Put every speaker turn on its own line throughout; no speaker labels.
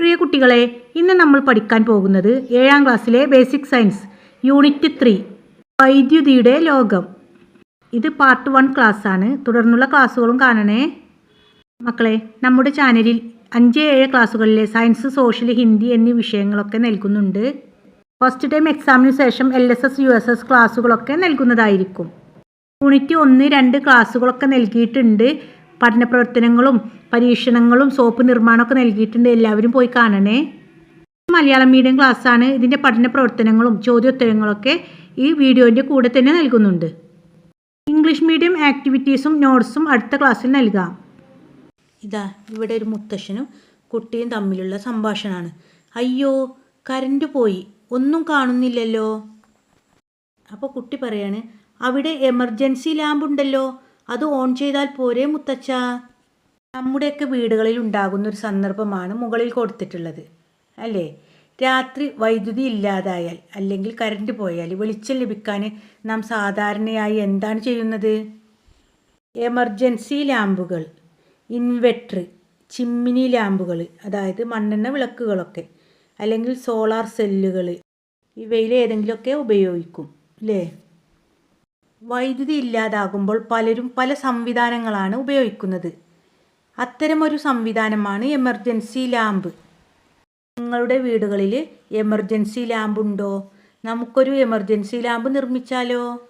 പ്രിയ കുട്ടികളെ ഇന്ന് നമ്മൾ പഠിക്കാൻ പോകുന്നത് ഏഴാം ക്ലാസ്സിലെ ബേസിക് സയൻസ് യൂണിറ്റ് ത്രീ വൈദ്യുതിയുടെ ലോകം. ഇത് പാർട്ട് വൺ ആണ്. തുടർന്നുള്ള ക്ലാസ്സുകളും കാണണേ. മക്കളെ നമ്മുടെ ചാനലിൽ അഞ്ച് ഏഴ് ക്ലാസ്സുകളിലെ സയൻസ് സോഷ്യൽ ഹിന്ദി എന്നീ വിഷയങ്ങളൊക്കെ നൽകുന്നുണ്ട്. ഫസ്റ്റ് ടൈം എക്സാമിന് ശേഷം L S S U S S ക്ലാസ്സുകളൊക്കെ നൽകുന്നതായിരിക്കും. യൂണിറ്റ് ഒന്ന് രണ്ട് ക്ലാസ്സുകളൊക്കെ നൽകിയിട്ടുണ്ട്. പഠന പ്രവർത്തനങ്ങളും പരീക്ഷണങ്ങളും സോപ്പ് നിർമ്മാണമൊക്കെ നൽകിയിട്ടുണ്ട്. എല്ലാവരും പോയി കാണണേ. മലയാളം മീഡിയം ക്ലാസ്സാണ്. ഇതിന്റെ പഠന പ്രവർത്തനങ്ങളും ചോദ്യോത്തരങ്ങളൊക്കെ ഈ വീഡിയോന്റെ കൂടെ തന്നെ നൽകുന്നുണ്ട്. ഇംഗ്ലീഷ് മീഡിയം ആക്ടിവിറ്റീസും നോട്ട്സും അടുത്ത ക്ലാസ്സിൽ നൽകാം. ഇതാ ഇവിടെ ഒരു മുത്തശ്ശനും കുട്ടിയും തമ്മിലുള്ള സംഭാഷണമാണ്. അയ്യോ കരണ്ട് പോയി. ഒന്നും കാണുന്നില്ലല്ലോ. അപ്പോൾ കുട്ടി പറയാണ് അവിടെ എമർജൻസി ലാമ്പ് ഉണ്ടല്ലോ അത് ഓൺ ചെയ്താൽ പോരെ മുത്തച്ഛ? നമ്മുടെയൊക്കെ വീടുകളിൽ ഉണ്ടാകുന്ന ഒരു സന്ദർഭമാണ് മുകളിൽ കൊടുത്തിട്ടുള്ളത് അല്ലേ? രാത്രി വൈദ്യുതി ഇല്ലാതായാൽ അല്ലെങ്കിൽ കരണ്ട് പോയാൽ വെളിച്ചം ലഭിക്കാൻ നാം സാധാരണയായി എന്താണ് ചെയ്യുന്നത്? എമർജൻസി ലാമ്പുകൾ ഇൻവെർട്ടർ ചിമ്മിനി ലാമ്പുകൾ അതായത് മണ്ണെണ്ണ വിളക്കുകളൊക്കെ അല്ലെങ്കിൽ സോളാർ സെല്ലുകൾ ഇവയിൽ ഏതെങ്കിലുമൊക്കെ ഉപയോഗിക്കും അല്ലേ? വൈദ്യുതി ഇല്ലാതാകുമ്പോൾ പലരും പല സംവിധാനങ്ങളാണ് ഉപയോഗിക്കുന്നത്. അത്തരമൊരു സംവിധാനമാണ് എമർജൻസി ലാമ്പ്. നിങ്ങളുടെ വീടുകളിൽ എമർജൻസി ലാമ്പ് ഉണ്ടോ നമുക്കൊരു എമർജൻസി ലാമ്പ് നിർമ്മിച്ചാലോ?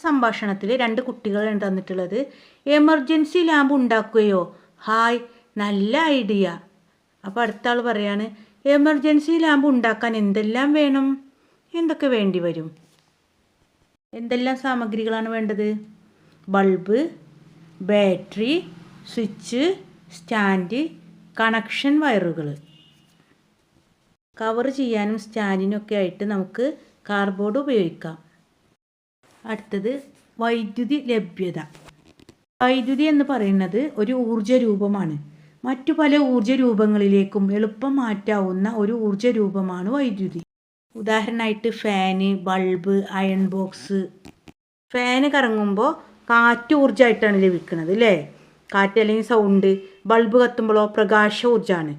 സംഭാഷണത്തിൽ രണ്ട് കുട്ടികളാണ് തന്നിട്ടുള്ളത്. എമർജൻസി ലാമ്പ് ഉണ്ടാക്കുകയോ? ഹായ് നല്ല ഐഡിയ. അപ്പോൾ അടുത്ത ആൾ പറയാണ് എമർജൻസി ലാമ്പ് ഉണ്ടാക്കാൻ എന്തെല്ലാം വേണം? എന്തൊക്കെ വേണ്ടി വരും? എന്തെല്ലാം സാമഗ്രികളാണ് വേണ്ടത്? Bulb battery switch stand connection വയറുകൾ. കവർ ചെയ്യാനും സ്റ്റാൻഡിനും ഒക്കെ ആയിട്ട് നമുക്ക് കാർഡ്ബോർഡ് ഉപയോഗിക്കാം. അടുത്തത് വൈദ്യുതി ലഭ്യത. വൈദ്യുതി എന്ന് പറയുന്നത് ഒരു ഊർജ രൂപമാണ്. മറ്റു പല ഊർജ രൂപങ്ങളിലേക്കും എളുപ്പം മാറ്റാവുന്ന ഒരു ഊർജ രൂപമാണ് വൈദ്യുതി. ഉദാഹരണമായിട്ട് fan bulb iron box. Fan കറങ്ങുമ്പോൾ കാറ്റ് ഊർജമായിട്ടാണ് ലഭിക്കുന്നത് അല്ലേ? കാറ്റ് അല്ലെങ്കിൽ സൗണ്ട് ബൾബ് കത്തുമ്പോഴോ പ്രകാശ ഊർജമാണ്.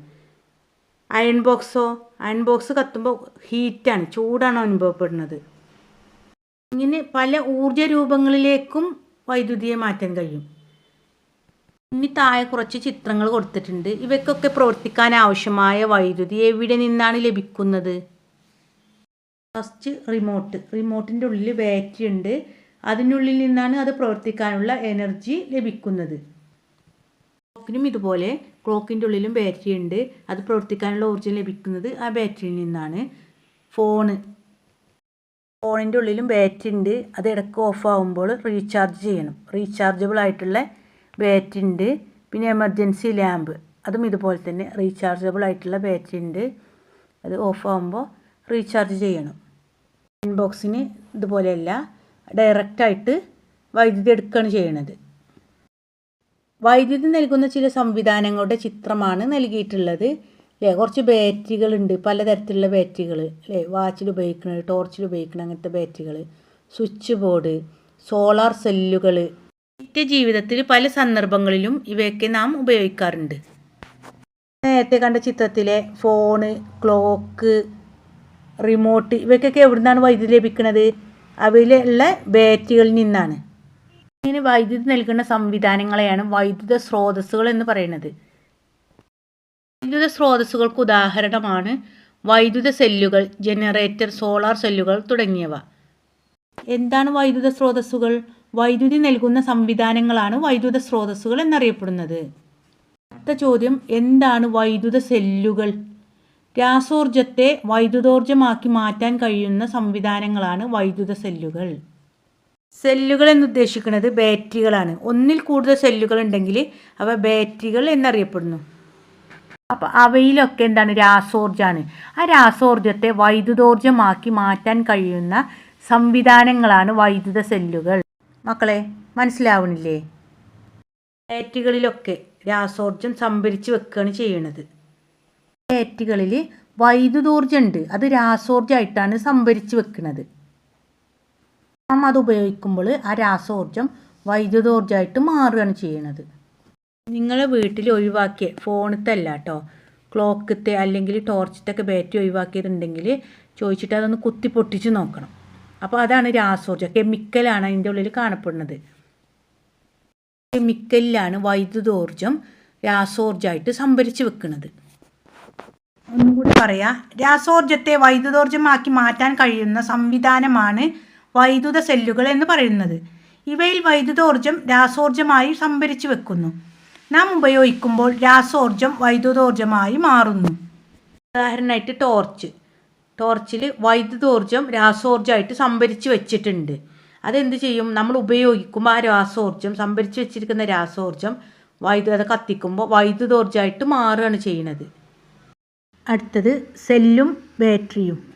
അയൺ ബോക്സോ അയൺ ബോക്സ് കത്തുമ്പോൾ ഹീറ്റാണ് ചൂടാണ് അനുഭവപ്പെടുന്നത്. ഇങ്ങനെ പല ഊർജ രൂപങ്ങളിലേക്കും വൈദ്യുതിയെ മാറ്റാൻ കഴിയും. ഇനി താഴെ കുറച്ച് ചിത്രങ്ങൾ കൊടുത്തിട്ടുണ്ട്. ഇവയ്ക്കൊക്കെ പ്രവർത്തിക്കാൻ ആവശ്യമായ വൈദ്യുതി എവിടെ നിന്നാണ് ലഭിക്കുന്നത്? ഫസ്റ്റ് റിമോട്ട് റിമോട്ടിന്റെ ഉള്ളിൽ ബാറ്ററി ഉണ്ട്. അതിനുള്ളിൽ നിന്നാണ് അത് പ്രവർത്തിക്കാനുള്ള എനർജി ലഭിക്കുന്നത്. ക്ലോക്കിനും ഇതുപോലെ ക്ലോക്കിന്റെ ഉള്ളിലും ബാറ്ററി ഉണ്ട്. അത് പ്രവർത്തിക്കാനുള്ള ഊർജം ലഭിക്കുന്നത് ആ ബാറ്ററിയിൽ നിന്നാണ്. ഫോണ്. ഫോണിന്റെ ഉള്ളിലും ബാറ്ററി ഉണ്ട്. അത് ഇടയ്ക്ക് ഓഫ് ആകുമ്പോൾ റീചാർജ് ചെയ്യണം. റീചാർജബിൾ ആയിട്ടുള്ള ബാറ്ററി ഉണ്ട്. പിന്നെ എമർജൻസി ലാമ്പ്. അതും ഇതുപോലെ തന്നെ റീചാർജബിൾ ആയിട്ടുള്ള ബാറ്ററി ഉണ്ട്. അത് ഓഫ് ആകുമ്പോൾ റീചാർജ് ചെയ്യണം. ഇൻബോക്സിന് ഇതുപോലെയല്ല. ഡയറക്റ്റായിട്ട് വൈദ്യുതി എടുക്കുകയാണ് ചെയ്യണത്. വൈദ്യുതി നൽകുന്ന ചില സംവിധാനങ്ങളുടെ ചിത്രമാണ് നൽകിയിട്ടുള്ളത്. അല്ലേ കുറച്ച് ബാറ്ററികളുണ്ട് പലതരത്തിലുള്ള ബാറ്ററികൾ. അല്ലേ വാച്ചിൽ ഉപയോഗിക്കുന്നത് ടോർച്ചിൽ ഉപയോഗിക്കുന്ന അങ്ങനത്തെ ബാറ്ററികൾ. സ്വിച്ച് ബോർഡ് സോളാർ സെല്ലുകൾ. നിത്യജീവിതത്തിൽ പല സന്ദർഭങ്ങളിലും ഇവയൊക്കെ നാം ഉപയോഗിക്കാറുണ്ട്. നേരത്തെ കണ്ട ചിത്രത്തിലെ ഫോണ് ക്ലോക്ക് റിമോട്ട് ഇവയ്ക്കൊക്കെ എവിടുന്നാണ് വൈദ്യുതി ലഭിക്കുന്നത് അവയിലുള്ള ബാറ്ററികളിൽ നിന്നാണ്. ഇങ്ങനെ വൈദ്യുതി നൽകുന്ന സംവിധാനങ്ങളെയാണ് വൈദ്യുത സ്രോതസ്സുകൾ എന്ന് പറയുന്നത്. വൈദ്യുത സ്രോതസ്സുകൾക്ക് ഉദാഹരണമാണ് വൈദ്യുത സെല്ലുകൾ ജനറേറ്റർ സോളാർ സെല്ലുകൾ തുടങ്ങിയവ. എന്താണ് വൈദ്യുത സ്രോതസ്സുകൾ? വൈദ്യുതി നൽകുന്ന സംവിധാനങ്ങളാണ് വൈദ്യുത സ്രോതസ്സുകൾ എന്നറിയപ്പെടുന്നത്. അടുത്ത ചോദ്യം എന്താണ് വൈദ്യുത സെല്ലുകൾ? രാസോർജത്തെ വൈദ്യുതോർജമാക്കി മാറ്റാൻ കഴിയുന്ന സംവിധാനങ്ങളാണ് വൈദ്യുത സെല്ലുകൾ. സെല്ലുകൾ എന്നുദ്ദേശിക്കുന്നത് ബാറ്ററികളാണ്. ഒന്നിൽ കൂടുതൽ സെല്ലുകൾ ഉണ്ടെങ്കിൽ അവ ബാറ്ററികൾ എന്നറിയപ്പെടുന്നു. അപ്പോൾ അവയിലൊക്കെ എന്താണ്? രാസോർജമാണ്. ആ രാസോർജത്തെ വൈദ്യുതോർജമാക്കി മാറ്റാൻ കഴിയുന്ന സംവിധാനങ്ങളാണ് വൈദ്യുത സെല്ലുകൾ. മക്കളെ മനസ്സിലാവണില്ലേ? ബാറ്ററികളിലൊക്കെ രാസോർജം സംഭരിച്ച് വെക്കുകയാണ് ചെയ്യുന്നത് ബാറ്ററികളിൽ വൈദ്യുതോർജം ഉണ്ട് അത് രാസോർജമായിട്ടാണ് സംഭരിച്ച് വെക്കുന്നത് നാം അത് ഉപയോഗിക്കുമ്പോൾ ആ രാസോർജം വൈദ്യുതോർജമായിട്ട് മാറുകയാണ് ചെയ്യുന്നത് നിങ്ങളെ വീട്ടിൽ ഒഴിവാക്കിയ ഫോണത്തെ അല്ല കേട്ടോ ക്ലോക്കത്തെ അല്ലെങ്കിൽ ടോർച്ചത്തെ ഒക്കെ ബാറ്ററി ഒഴിവാക്കിയിട്ടുണ്ടെങ്കിൽ ചോദിച്ചിട്ട് അതൊന്ന് കുത്തി പൊട്ടിച്ച് നോക്കണം. അപ്പോൾ അതാണ് രാസോർജം കെമിക്കലാണ് അതിന്റെ ഉള്ളിൽ കാണപ്പെടുന്നത്. കെമിക്കലിലാണ് വൈദ്യുതോർജം രാസോർജമായിട്ട് സംഭരിച്ച് വെക്കുന്നത് ഒന്നുകൂടി പറയാം. രാസോർജത്തെ വൈദ്യുതോർജമാക്കി മാറ്റാൻ കഴിയുന്ന സംവിധാനമാണ് വൈദ്യുത സെല്ലുകൾ എന്ന് പറയുന്നത്. ഇവയിൽ വൈദ്യുതോർജം രാസോർജമായി സംഭരിച്ചു വെക്കുന്നു. നാം ഉപയോഗിക്കുമ്പോൾ രാസോർജം വൈദ്യുതോർജമായി മാറുന്നു. ഉദാഹരണമായിട്ട് ടോർച്ച്. ടോർച്ചിൽ വൈദ്യുതോർജം രാസോർജമായിട്ട് സംഭരിച്ചു വെച്ചിട്ടുണ്ട്. അതെന്ത് ചെയ്യും? നമ്മൾ ഉപയോഗിക്കുമ്പോൾ ആ രാസോർജം സംഭരിച്ചു വെച്ചിരിക്കുന്ന രാസോർജം വൈദ്യുത കത്തിക്കുമ്പോൾ വൈദ്യുതോർജമായിട്ട് മാറുകയാണ് ചെയ്യുന്നത്. അടുത്തത് സെല്ലും ബാറ്ററിയും.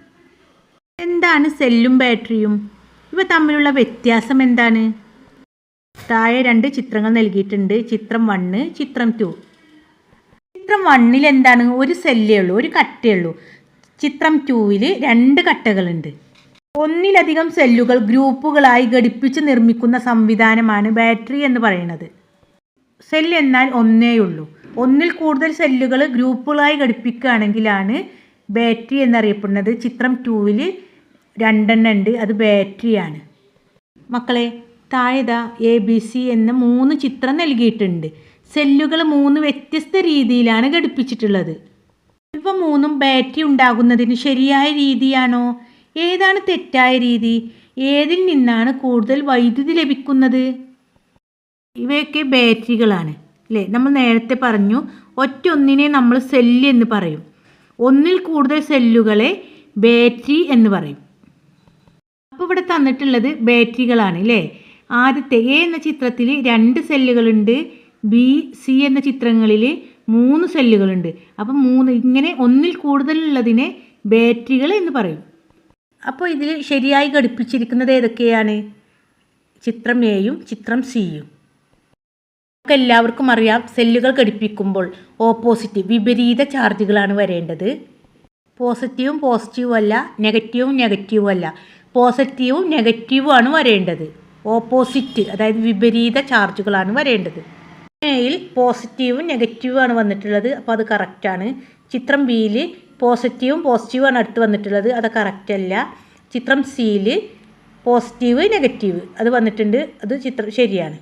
എന്താണ് സെല്ലും ബാറ്ററിയും? ഇവ തമ്മിലുള്ള വ്യത്യാസം എന്താണ്? താഴെ രണ്ട് ചിത്രങ്ങൾ നൽകിയിട്ടുണ്ട്. ചിത്രം വണ്ണ് ചിത്രം ടു ചിത്രം വണ്ണിൽ എന്താണ്? ഒരു സെല്ലേ ഉള്ളൂ ഒരു കട്ടേ ഉള്ളൂ. ചിത്രം ടൂവിൽ രണ്ട് കട്ടകളുണ്ട്. ഒന്നിലധികം സെല്ലുകൾ ഗ്രൂപ്പുകളായി ഘടിപ്പിച്ച് നിർമ്മിക്കുന്ന സംവിധാനമാണ് ബാറ്ററി എന്ന് പറയുന്നത്. സെൽ എന്നാൽ ഒന്നേ ഉള്ളൂ. ഒന്നിൽ കൂടുതൽ സെല്ലുകൾ ഗ്രൂപ്പുകളായി ഘടിപ്പിക്കുകയാണെങ്കിലാണ് ബാറ്ററി എന്നറിയപ്പെടുന്നത്. ചിത്രം ടൂവിൽ രണ്ടെണ്ണം ഉണ്ട്. അത് ബാറ്ററിയാണ് മക്കളെ താഴെതാ എ ബി സി എന്ന മൂന്ന് ചിത്രം നൽകിയിട്ടുണ്ട്. സെല്ലുകൾ മൂന്ന് വ്യത്യസ്ത രീതിയിലാണ് ഘടിപ്പിച്ചിട്ടുള്ളത്. ഇവ മൂന്നും ബാറ്ററി ഉണ്ടാകുന്നതിന് ശരിയായ രീതിയാണോ? ഏതാണ് തെറ്റായ രീതി? ഏതിൽ നിന്നാണ് കൂടുതൽ വൈദ്യുതി ലഭിക്കുന്നത്? ഇവയൊക്കെ ബാറ്ററികളാണ് അല്ലേ? നമ്മൾ നേരത്തെ പറഞ്ഞു ഒറ്റ ഒന്നിനെ നമ്മൾ സെല്ല് എന്ന് പറയും. ഒന്നിൽ കൂടുതൽ സെല്ലുകളെ ബാറ്ററി എന്ന് പറയും. അപ്പോൾ ഇവിടെ തന്നിട്ടുള്ളത് ബാറ്ററികളാണ് അല്ലേ ആദ്യത്തെ എ എന്ന ചിത്രത്തിൽ രണ്ട് സെല്ലുകളുണ്ട് ബി സി എന്ന ചിത്രങ്ങളിൽ മൂന്ന് സെല്ലുകളുണ്ട്. അപ്പം മൂന്ന് ഇങ്ങനെ ഒന്നിൽ കൂടുതലുള്ളതിനെ ബാറ്ററികൾ എന്ന് പറയും. അപ്പോൾ ഇതിൽ ശരിയായി ഘടിപ്പിച്ചിരിക്കുന്നത് ഏതൊക്കെയാണ്? ചിത്രം എയും ചിത്രം സിയും നമുക്ക് എല്ലാവർക്കും അറിയാം സെല്ലുകൾ ഘടിപ്പിക്കുമ്പോൾ ഓപ്പോസിറ്റ് വിപരീത ചാർജുകളാണ് വരേണ്ടത്. പോസിറ്റീവും പോസിറ്റീവും അല്ല നെഗറ്റീവും നെഗറ്റീവും അല്ല. പോസിറ്റീവും നെഗറ്റീവും ആണ് വരേണ്ടത്. ഓപ്പോസിറ്റ് അതായത് വിപരീത ചാർജുകളാണ് വരേണ്ടത്. എയിൽ പോസിറ്റീവും നെഗറ്റീവും ആണ് വന്നിട്ടുള്ളത്. അപ്പോൾ അത് കറക്റ്റാണ് ചിത്രം ബിയിൽ പോസിറ്റീവും പോസിറ്റീവും ആണ് അടുത്ത് വന്നിട്ടുള്ളത്. അത് കറക്റ്റ് അല്ല. ചിത്രം സിയിൽ പോസിറ്റീവ് നെഗറ്റീവ് അത് വന്നിട്ടുണ്ട്. അത് ചിത്രം ശരിയാണ്.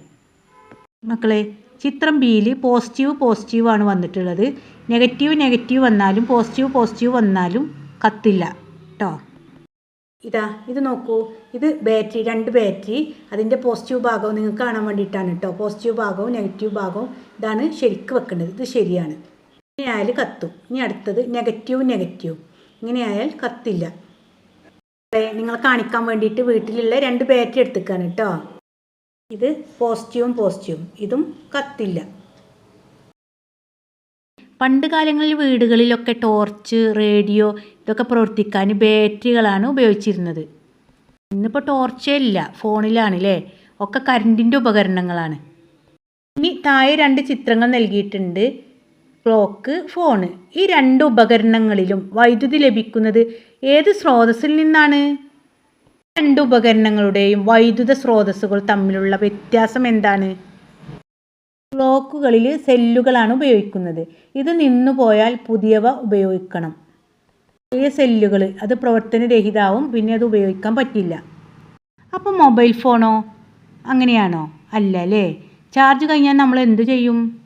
മക്കളെ ചിത്രം ബിയിൽ പോസിറ്റീവ് പോസിറ്റീവ് ആണ് വന്നിട്ടുള്ളത്. നെഗറ്റീവ് നെഗറ്റീവ് വന്നാലും പോസിറ്റീവ് പോസിറ്റീവ് വന്നാലും കത്തില്ല. കേട്ടോ ഇതാ ഇത് നോക്കൂ. ഇത് ബാറ്ററി രണ്ട് ബാറ്ററി അതിന്റെ പോസിറ്റീവ് ഭാഗവും നിങ്ങൾക്ക് കാണാൻ വേണ്ടിയിട്ടാണ് കേട്ടോ പോസിറ്റീവ് ഭാഗവും നെഗറ്റീവ് ഭാഗവും ഇതാണ് ശരിക്ക് വെക്കേണ്ടത്. ഇത് ശരിയാണ്. ഇങ്ങനെയായാൽ കത്തും. ഇനി അടുത്തത് നെഗറ്റീവ് നെഗറ്റീവ് ഇങ്ങനെയായാൽ കത്തില്ല. നിങ്ങൾ കാണിക്കാൻ വേണ്ടിയിട്ട് വീട്ടിലുള്ള രണ്ട് ബാറ്ററി എടുത്തേക്കാണ് കേട്ടോ ഇത് പോസിറ്റീവും പോസിറ്റീവും ഇതും കത്തില്ല. പണ്ട് കാലങ്ങളിൽ വീടുകളിലൊക്കെ ടോർച്ച് റേഡിയോ ഇതൊക്കെ പ്രവർത്തിക്കാൻ ബാറ്ററികളാണ് ഉപയോഗിച്ചിരുന്നത്. ഇന്നിപ്പോൾ ടോർച്ചേ ഇല്ല ഫോണിലാണ് അല്ലേ ഒക്കെ കറണ്ടിന്റെ ഉപകരണങ്ങളാണ്. ഇനി താഴെ രണ്ട് ചിത്രങ്ങൾ നൽകിയിട്ടുണ്ട്. Clock phone. ഈ രണ്ട് ഉപകരണങ്ങളിലും വൈദ്യുതി ലഭിക്കുന്നത് ഏത് സ്രോതസ്സിൽ നിന്നാണ്? രണ്ട് ഉപകരണങ്ങളുടെയും വൈദ്യുത സ്രോതസ്സുകൾ തമ്മിലുള്ള വ്യത്യാസം എന്താണ്? ക്ലോക്കുകളിൽ സെല്ലുകളാണ് ഉപയോഗിക്കുന്നത്. ഇത് നിന്നു പോയാൽ പുതിയവ ഉപയോഗിക്കണം. പഴയ സെല്ലുകൾ അത് പ്രവർത്തനരഹിതാവും പിന്നെ അത് ഉപയോഗിക്കാൻ പറ്റില്ല. അപ്പോൾ മൊബൈൽ ഫോണോ? അങ്ങനെയാണോ? അല്ല അല്ലേ? ചാർജ് കഴിഞ്ഞാൽ നമ്മൾ എന്ത് ചെയ്യും?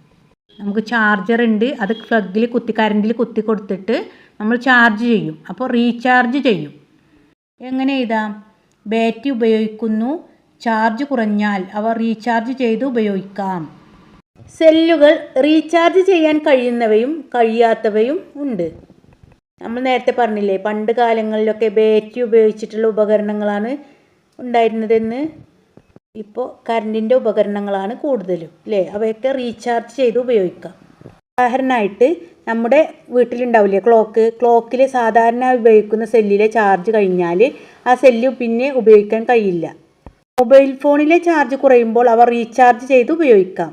നമുക്ക് ചാർജർ ഉണ്ട് അത് പ്ലഗിൽ കുത്തി കറണ്ടിൽ കുത്തി കൊടുത്തിട്ട് നമ്മൾ ചാർജ് ചെയ്യും. അപ്പോൾ റീചാർജ് ചെയ്യും. എങ്ങനെ എഴുതാം? ബാറ്ററി ഉപയോഗിക്കുന്നു. ചാർജ് കുറഞ്ഞാൽ അവ റീചാർജ് ചെയ്ത് ഉപയോഗിക്കാം. സെല്ലുകൾ റീചാർജ് ചെയ്യാൻ കഴിയുന്നവയും കഴിയാത്തവയും ഉണ്ട്. നമ്മൾ നേരത്തെ പറഞ്ഞില്ലേ പണ്ട് കാലങ്ങളിലൊക്കെ ബാറ്ററി ഉപയോഗിച്ചിട്ടുള്ള ഉപകരണങ്ങളാണ് ഉണ്ടായിരുന്നതെന്ന്. ഇപ്പോൾ കറണ്ടിന്റെ ഉപകരണങ്ങളാണ് കൂടുതലും അല്ലേ അവയൊക്കെ റീചാർജ് ചെയ്ത് ഉപയോഗിക്കാം. ഉദാഹരണമായിട്ട് നമ്മുടെ വീട്ടിലുണ്ടാവില്ലേ ക്ലോക്ക്? ക്ലോക്കിൽ സാധാരണ ഉപയോഗിക്കുന്ന സെല്ലിലെ ചാർജ് കഴിഞ്ഞാൽ ആ സെല്ല് പിന്നെ ഉപയോഗിക്കാൻ കഴിയില്ല. മൊബൈൽ ഫോണിലെ ചാർജ് കുറയുമ്പോൾ അവ റീചാർജ് ചെയ്ത് ഉപയോഗിക്കാം.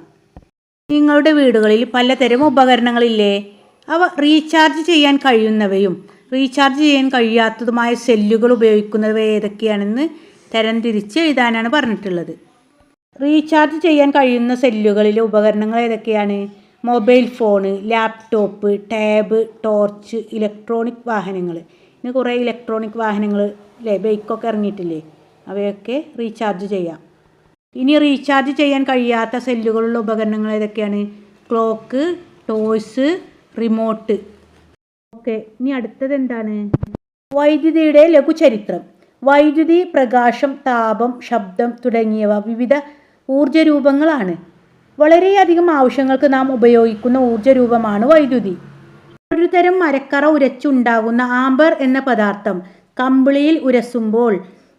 നിങ്ങളുടെ വീടുകളിൽ പലതരം ഉപകരണങ്ങളില്ലേ? അവ റീചാർജ് ചെയ്യാൻ കഴിയുന്നവയും റീചാർജ് ചെയ്യാൻ കഴിയാത്തതുമായ സെല്ലുകൾ ഉപയോഗിക്കുന്നവ ഏതൊക്കെയാണെന്ന് തരംതിരിച്ച് എഴുതാനാണ് പറഞ്ഞിട്ടുള്ളത്. റീചാർജ് ചെയ്യാൻ കഴിയുന്ന സെല്ലുകളിലെ ഉപകരണങ്ങൾ ഏതൊക്കെയാണ്? Mobile phone laptop tab torch electronic വാഹനങ്ങൾ. ഇന്ന് കുറേ ഇലക്ട്രോണിക് വാഹനങ്ങൾ അല്ലേ ബൈക്കൊക്കെ ഇറങ്ങിയിട്ടില്ലേ? അവയൊക്കെ റീചാർജ് ചെയ്യാം. ഇനി റീചാർജ് ചെയ്യാൻ കഴിയാത്ത സെല്ലുകളുള്ള ഉപകരണങ്ങൾ ഏതൊക്കെയാണ്? ക്ലോക്ക് ടോയ്സ് റിമോട്ട് ഓക്കെ ഇനി അടുത്തത് എന്താണ്? വൈദ്യുതിയുടെ ലഘുചരിത്രം. വൈദ്യുതി പ്രകാശം താപം ശബ്ദം തുടങ്ങിയവ വിവിധ ഊർജ രൂപങ്ങളാണ് വളരെയധികം ആവശ്യങ്ങൾക്ക് നാം ഉപയോഗിക്കുന്ന ഊർജ രൂപമാണ് വൈദ്യുതി. ഒരു തരം മരക്കറ ഉരച്ചുണ്ടാകുന്ന ആംബർ എന്ന പദാർത്ഥം കമ്പിളിയിൽ ഉരസുമ്പോൾ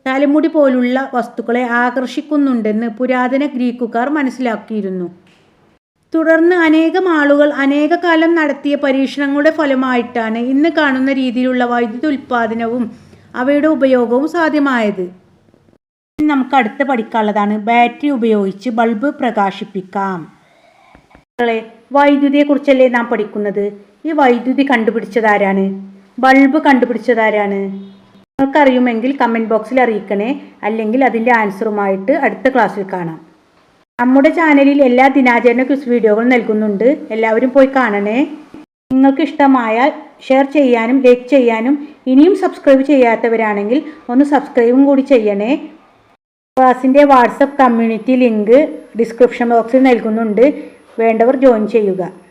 തലമുടി പോലുള്ള വസ്തുക്കളെ ആകർഷിക്കുന്നുണ്ടെന്ന് പുരാതന ഗ്രീക്കുകാർ മനസ്സിലാക്കിയിരുന്നു. തുടർന്ന് അനേകം ആളുകൾ അനേക കാലം നടത്തിയ പരീക്ഷണങ്ങളുടെ ഫലമായിട്ടാണ് ഇന്ന് കാണുന്ന രീതിയിലുള്ള വൈദ്യുതി ഉൽപ്പാദനവും അവയുടെ ഉപയോഗവും സാധ്യമായത്. നമുക്ക് അടുത്ത് പഠിക്കാനുള്ളതാണ് ബാറ്ററി ഉപയോഗിച്ച് ബൾബ് പ്രകാശിപ്പിക്കാം. വൈദ്യുതിയെക്കുറിച്ചല്ലേ നാം പഠിക്കുന്നത്? ഈ വൈദ്യുതി കണ്ടുപിടിച്ചതാരാണ് ബൾബ് കണ്ടുപിടിച്ചതാരാണ് നിങ്ങൾക്കറിയുമെങ്കിൽ കമന്റ് ബോക്സിൽ അറിയിക്കണേ. അല്ലെങ്കിൽ അതിന്റെ ആൻസറുമായിട്ട് അടുത്ത ക്ലാസ്സിൽ കാണാം. നമ്മുടെ ചാനലിൽ എല്ലാ ദിനാചരണ ക്വിസ് വീഡിയോകളും നൽകുന്നുണ്ട്. എല്ലാവരും പോയി കാണണേ. നിങ്ങൾക്ക് ഇഷ്ടമായാൽ ഷെയർ ചെയ്യാനും ലൈക്ക് ചെയ്യാനും ഇനിയും സബ്സ്ക്രൈബ് ചെയ്യാത്തവരാണെങ്കിൽ ഒന്ന് സബ്സ്ക്രൈബും കൂടി ചെയ്യണേ. ക്ലാസിന്റെ വാട്സപ്പ് കമ്മ്യൂണിറ്റി ലിങ്ക് ഡിസ്ക്രിപ്ഷൻ ബോക്സിൽ നൽകുന്നുണ്ട്. വേണ്ടവർ ജോയിൻ ചെയ്യുക.